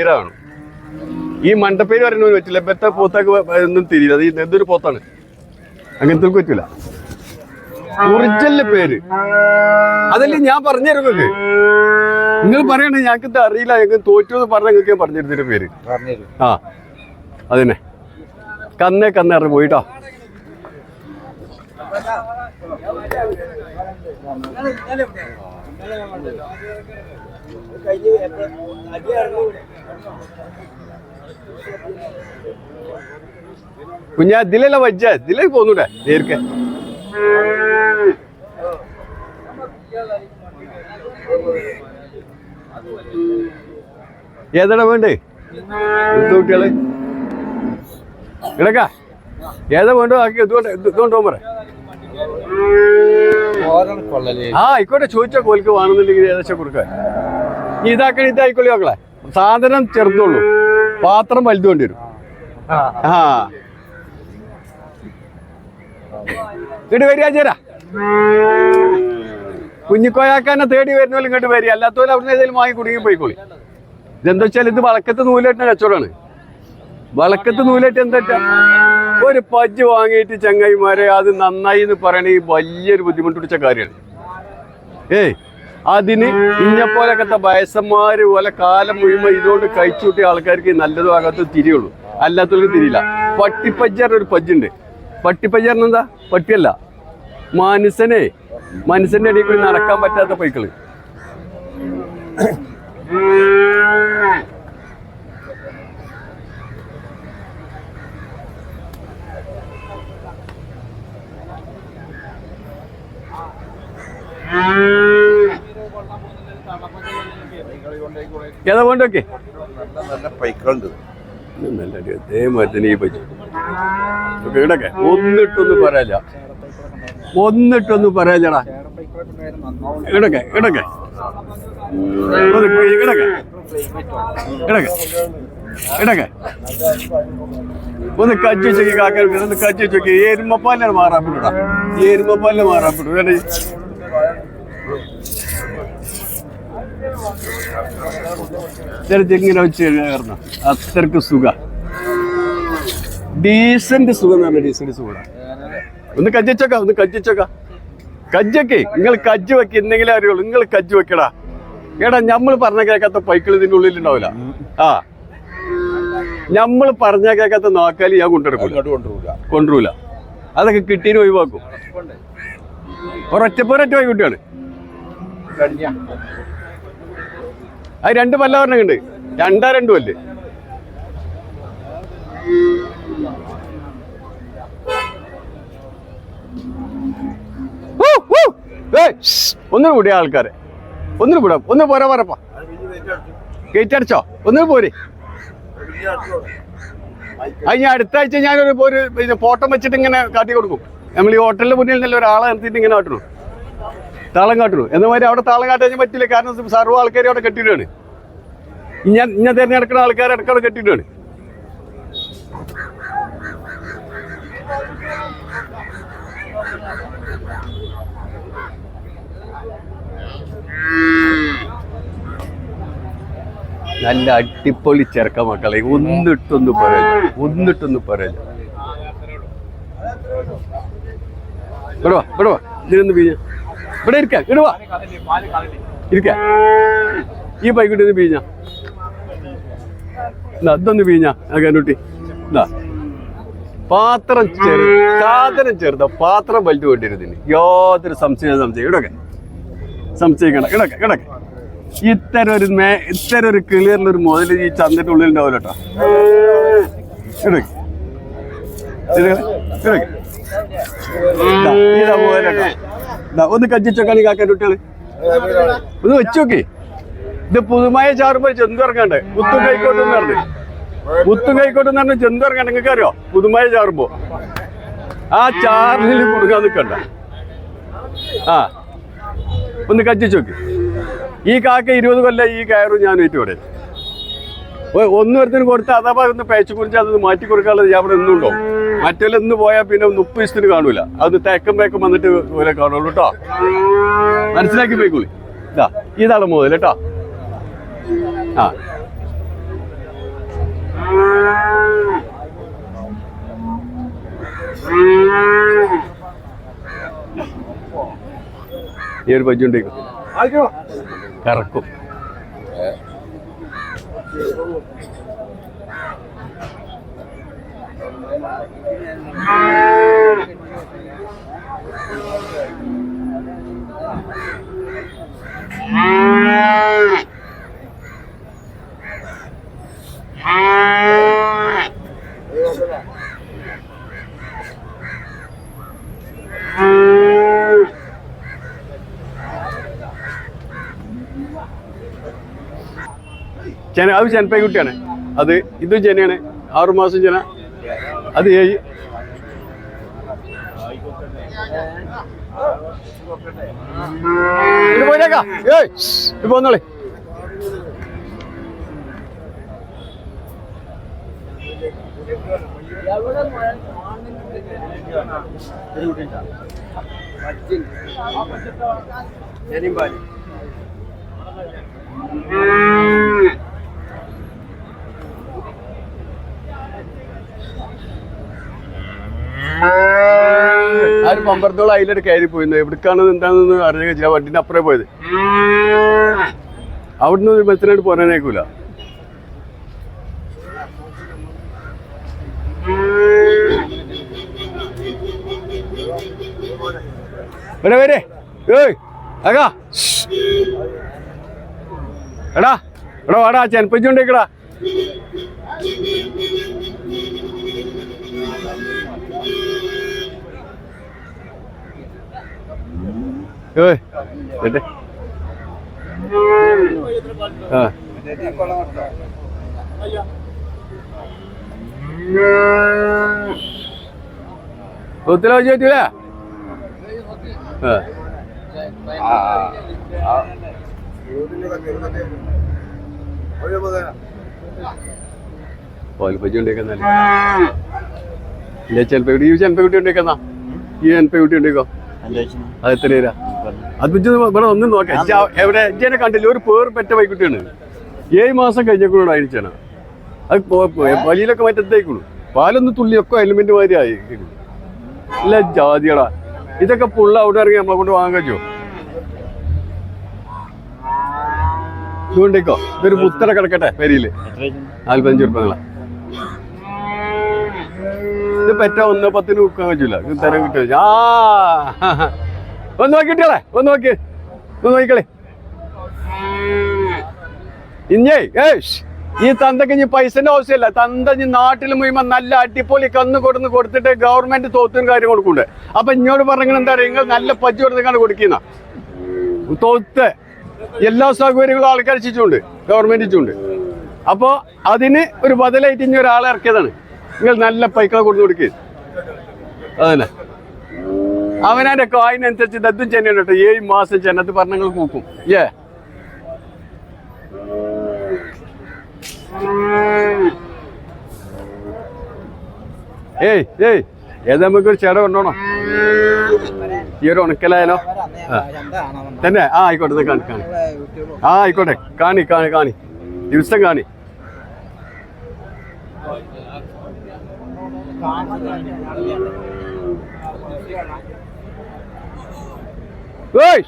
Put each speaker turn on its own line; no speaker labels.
പേരാണ്. ഈ മണ്ടപ്പേര് പറയുന്നത് പറ്റില്ല. ഇപ്പത്തെ പോത്തൊക്കെ ഒന്നും തിരിയില്ല. അത് എന്തൊരു പോത്താണ്? അങ്ങനത്തെ പറ്റില്ല ഒറിജിനൽ പേര്. അതല്ലേ ഞാൻ പറഞ്ഞുതരും നിങ്ങൾക്ക് നിങ്ങൾ പറയണേ ഞങ്ങൾക്ക് ഇത് അറിയില്ല. ഞങ്ങൾക്ക് തോറ്റു എന്ന് പറഞ്ഞ ഞങ്ങൾക്ക് ഞാൻ പറഞ്ഞിരുന്നൊരു പേര്.
പറഞ്ഞുതരും.
ആ അതന്നെ. കന്നേ കന്നേ ഇറങ്ങി പോയിട്ടോ കുഞ്ഞാ ഇതിലല്ല വജ്ജ. ഇതിലേക്ക് പോന്നൂടെ നേരിക്കെ. ഏതാടാ വേണ്ടേ? കുട്ടികൾ? കിടക്ക. ഏതാ വേണ്ടോ? ആക്കി ഇതുകൊണ്ട് പറ. ആ ആയിക്കോട്ടെ ചോദിച്ചാ കോലിക്ക് വേണമെന്നുണ്ടെങ്കിൽ ഏകദേശം കൊടുക്കാൻ നീ ആയിക്കോളി മക്കളെ. സാധനം ചെറുതുള്ളൂ. പാത്രം വലുത് വേണ്ടി വരും. ആ. ഇങ്ങോട്ട് വരിക ചേരാ. കുഞ്ഞിക്കോയാക്കാനെ തേടി വരുന്നവരും ഇങ്ങോട്ട് വരിക. അല്ലാത്തവരും അവിടെ ഏതെങ്കിലും വാങ്ങി കുടുങ്ങി പോയിക്കോളി. ഇതെന്താ വെച്ചാൽ ഇത് വളക്കത്ത് നൂലേട്ടിന് കച്ചവടമാണ്. വളക്കത്ത് നൂലേറ്റ് എന്താ ഒരു പജ്ജ് വാങ്ങിയിട്ട് ചങ്ങായിമാരെ അത് നന്നായി എന്ന് പറയണ ഈ വലിയൊരു ബുദ്ധിമുട്ട് പിടിച്ച കാര്യമാണ്. ഏയ് അതിന് ഇഞ്ഞപ്പോലൊക്കെ വയസ്സന്മാര് പോലെ കാലം മുഴുവൻ ഇതുകൊണ്ട് കഴിച്ചുകൂട്ടിയ ആൾക്കാർക്ക് നല്ലതും ആകാത്ത തിരിയുള്ളൂ. അല്ലാത്തവർക്ക് തിരിയില്ല. പട്ടിപ്പജ്ജാർ ഒരു പജ്ജുണ്ട്. പട്ടിപ്പജ്ജാറിന് എന്താ? പട്ടിയല്ല. മനുഷ്യനെ മനുഷ്യന്റെ അടിയിൽ കൂടി നടക്കാൻ പറ്റാത്ത പൈക്കൾ. ഏതാ കൊണ്ടൊക്കെ
നല്ല
അതേമാതിരി ഈ പറ്റി ഇടക്കെ ഒന്നിട്ടൊന്നും പറയാല്ല. ഒന്നിട്ടൊന്നും പറയാല്ലടാ. ഇടക്കെ ഇടക്കെ ഇടക്കെ ഇടക്കെ ഇടക്കെ ഒന്ന് കച്ചു വെച്ചോക്കി കാക്ക ഒന്ന് കച്ചു വെച്ചോക്കി. എരുമപ്പാലിനെ മാറാൻ പറ്റൂടാ. എരുമപ്പാലിനെ മാറാൻ പറ്റൂ. ഇങ്ങനെ വെച്ച് കഴിഞ്ഞാൽ അത്രയ്ക്ക് സുഖ. ഡീസന്റ് സുഖം എന്ന് ഡീസന്റ് സുഖം ഒന്ന് കജ്ജിച്ചോക്ക ഒന്ന് കജ്ജിച്ചോക്ക കജ്ജൊക്കെ നിങ്ങൾ കജ്ജ് വെക്കി എന്തെങ്കിലും അറിയുള്ളൂ. നിങ്ങൾ കജ്ജ് വെക്കടാ. എടാ നമ്മൾ പറഞ്ഞ കേൾക്കാത്ത പൈക്കിൾ ഇതിന്റെ ഉള്ളിൽ ഉണ്ടാവില്ല ആ. നമ്മൾ പറഞ്ഞ കേൾക്കാത്ത നോക്കാലി ഞാൻ
കൊണ്ടുവരും
കൊണ്ടുവരില്ല അതൊക്കെ കിട്ടീന് ഒഴിവാക്കും. ഒരൊറ്റപ്പോരൊറ്റ കുട്ടിയാണ്
കഴിഞ്ഞ
അത് രണ്ട് പല്ലവരണുണ്ട് രണ്ടാ രണ്ടു പല്ല്. ഒന്നിനു കൂടിയ ആൾക്കാരെ. ഒന്നിനു കൂടാ. ഒന്ന് പോരാ പറപ്പാ ഗേറ്റ് അടച്ചോ ഒന്നിനു പോരെ. അത് ഞാൻ അടുത്ത ആഴ്ച ഞാനൊരു ഒരു ഫോട്ടോ വെച്ചിട്ട് ഇങ്ങനെ കാട്ടി കൊടുക്കും. നമ്മൾ ഈ ഹോട്ടലിന്റെ മുന്നിൽ നല്ല ഒരാളെ നിർത്തിയിട്ട് ഇങ്ങനെ കാട്ടണു താളം കാട്ടുള്ളൂ എന്ന മാതിരി അവിടെ താളം കാട്ടാൻ പറ്റില്ല. കാരണം സർവ ആൾക്കാരും അവിടെ കെട്ടിയിട്ടാണ് ഞാൻ ഞാൻ തിരഞ്ഞെടുക്കുന്ന ആൾക്കാർ ഇടയ്ക്കവിടെ കെട്ടിയിട്ടാണ് നല്ല അടിപൊളി ചെറുക്ക മക്കളെ. ഒന്നിട്ടൊന്ന് പറയല്ല. ഒന്നിട്ടൊന്ന് പറയല്ല. ഇവിടെ ഇവിടെ ഇതിനൊന്ന് വീഞ്ഞ ഇവിടെ ഇരിക്ക ഇടുവാ ഇരിക്ക. ഈ പൈക്കിട്ട് ഒന്ന് പിഴിഞ്ഞ അതൊന്ന് പിഴിഞ്ഞ കണ്ടുട്ടി. എന്നാ പാത്രം ചെറു സാധനം ചെറുത പാത്രം വലിച്ചു കൊണ്ടിരുന്നു യാതൊരു സംശയം സംശയം ഇടക്കെ. സംശയിക്കണം ഇടക്കെ ഇടക്കെ. ഇത്തരം ഒരു മേ ഇത്തരം ഒരു ക്ലിയറിലൊരു മുതൽ ഈ ചന്തയുടെ ഉള്ളിൽ ഉണ്ടാവില്ല കേട്ടോ ഇടക്കെ. ഇതാ, ഇതാ ഇതാ, ഒന്ന് കജ്ജിച്ചോക്കാണ് ഈ കാക്കാൻ കുട്ടികൾ. ഒന്ന് നോക്കി. ഇത് പുതുമായ ചാറുമ്പോൾ ചെന്തു ഇറങ്ങാണ്ട്. കൈക്കോട്ടും എന്ന് പറഞ്ഞു. കുത്തും കൈക്കോട്ടും എന്ന് പറഞ്ഞു ചെന്തു നിങ്ങൾക്ക് അറിയോ? പുതുമായ ചാറുമ്പോ. ആ ചാറിൽ കൊടുക്കാൻ നിൽക്കണ്ട ആ ഒന്ന് കജ്ജിച്ചോക്ക് ഈ കാക്ക ഇരുപത് കൊല്ലം ഈ കയറും ഞാൻ ഇവിടെ. ഒന്ന് ഒരുത്തിന് കൊടുത്ത് അഥവാ ഒന്ന് പേച്ചു കുറിച്ച് അത് മാറ്റി കൊടുക്കാനുള്ളത് ഞാൻ അവിടെ ഇന്നുണ്ടോ മറ്റെല്ലാം ഇന്ന് പോയാൽ പിന്നെ മുപ്പത് ദിവസത്തിന് കാണൂല. അത് തേക്കം തേക്കം വന്നിട്ട് ഓരോ കാണുള്ളൂ കേട്ടോ മനസ്സിലാക്കി പോയിക്കോളി ഇതാ ഇതാണ് മുതൽ കേട്ടോ ആ. ഈ ഒരു പജ്ജുണ്ടേക്കും കറക്കും. ചെന അത് ചെനപ്പൈക്കുട്ടിയാണ് അത് ഇതും ചെനയാണ്. ആറു മാസം ചെന. അത് ഏഴ് ഇത് പോയേക്കാ ഏയ് ഇത് പോന്നോളെ. ഒരു പമ്പറത്തോളം അതിലൊരു കയറി പോയിരുന്നു എവിടേക്കാണ് എന്താണെന്ന് അറിയാൻ ചില വണ്ടിന്റെ അപ്പുറേ പോയത്. അവിടുന്ന് ഒരു ബസ്സിനായിട്ട് പോരാനേക്കൂല വരെ വരെ. ഏയ് അകാ എടാ എടാ വാടാ ചെനപ്പിച്ചുകൊണ്ടേക്കടാ Thank എന്നിട്ട് ഒത്തിരി ഉണ്ടാക്കുന്നല്ലേ ഇല്ല ചെലപ്പോ ഈ ചെലപ്പോ കുട്ടി ഉണ്ടാക്കുന്ന ഈ ചെലപ്പോ കുട്ടി ഉണ്ടാക്കോ അത് എത്ര അത് ബിജു ഇവിടെ ഒന്നും നോക്കാം. എവിടെ? എന്നെ കണ്ടില്ല? ഒരു പേർ പെറ്റ വൈകുട്ടിയാണ്. ഏഴ് മാസം കഴിഞ്ഞപ്പോഴും അയച്ചാണ് അത് വലിയിലൊക്കെ മറ്റത്തേക്കുള്ളൂ പാലൊന്ന് തുള്ളിയൊക്കെ എലിമെന്റ് മാതിരി ആയി ഇല്ല ജാതിയടാ. ഇതൊക്കെ പുള്ള അവിടെ ഇറങ്ങി നമ്മളെ കൊണ്ട് വാങ്ങാൻ കഴിച്ചോ ഇതുകൊണ്ടേക്കോ? ഇതൊരു മുത്തട കിടക്കട്ടെ പെരിയിൽ. നാല്പത്തഞ്ച് ഉറുപ്പങ്ങളാ ഇത് പെറ്റ ഒന്ന് പത്തിന് വിൽക്കാൻ കഴിയൂല. ഇത് തരം കിട്ടില്ല ആ ഒന്ന് നോക്കിട്ടേ ഒന്ന് നോക്കി ഒന്ന് നോക്കിക്കളെ. ഇഞ്ഞേ ഏഷ് ഈ തന്തക്ക് ഇനി പൈസന്റെ ആവശ്യമില്ല. തന്ത ഇനി നാട്ടിൽ മുഴുവൻ നല്ല അടിപൊളി കന്ന് കൊടുന്ന് കൊടുത്തിട്ട് ഗവൺമെന്റ് തോത്തും കാര്യം കൊടുക്കുന്നുണ്ട് അപ്പൊ ഇങ്ങോട്ട് പറഞ്ഞാൽ എന്താ പറയുക നിങ്ങൾ നല്ല പജ്ജി കൊടുത്തേക്കാണ് കൊടുക്കുന്ന. തോത്ത് എല്ലാ സൗകര്യങ്ങളും ആൾക്കാർ ചിച്ചുണ്ട് ഗവൺമെന്റ് ചിച്ചുണ്ട് അപ്പോൾ അതിന് ഒരു ബദലായിട്ട് ഇനി ഒരാളെ ഇറക്കിയതാണ്. നിങ്ങൾ നല്ല പൈക്കളെ കൊടുത്ത് കൊടുക്കുക അതന്നെ. അവനാന്റെ കായിനനുസരിച്ച് ദത്തും ചെന്നൈ കേട്ടോ ഏഴ് മാസം ചെന്നത്ത് പറഞ്ഞങ്ങൾ കൂക്കും. ഏ ഏയ് ഏയ് ഏതാ നമുക്കൊരു ചേട കൊണ്ടോണോ? ഈ ഒരു ഉണക്കലായാലോ? തന്നെ ആ ആയിക്കോട്ടെ കാണി കാണി ആ ആയിക്കോട്ടെ കാണി കാണി കാണി. ദിവസം കാണി. ഏയ്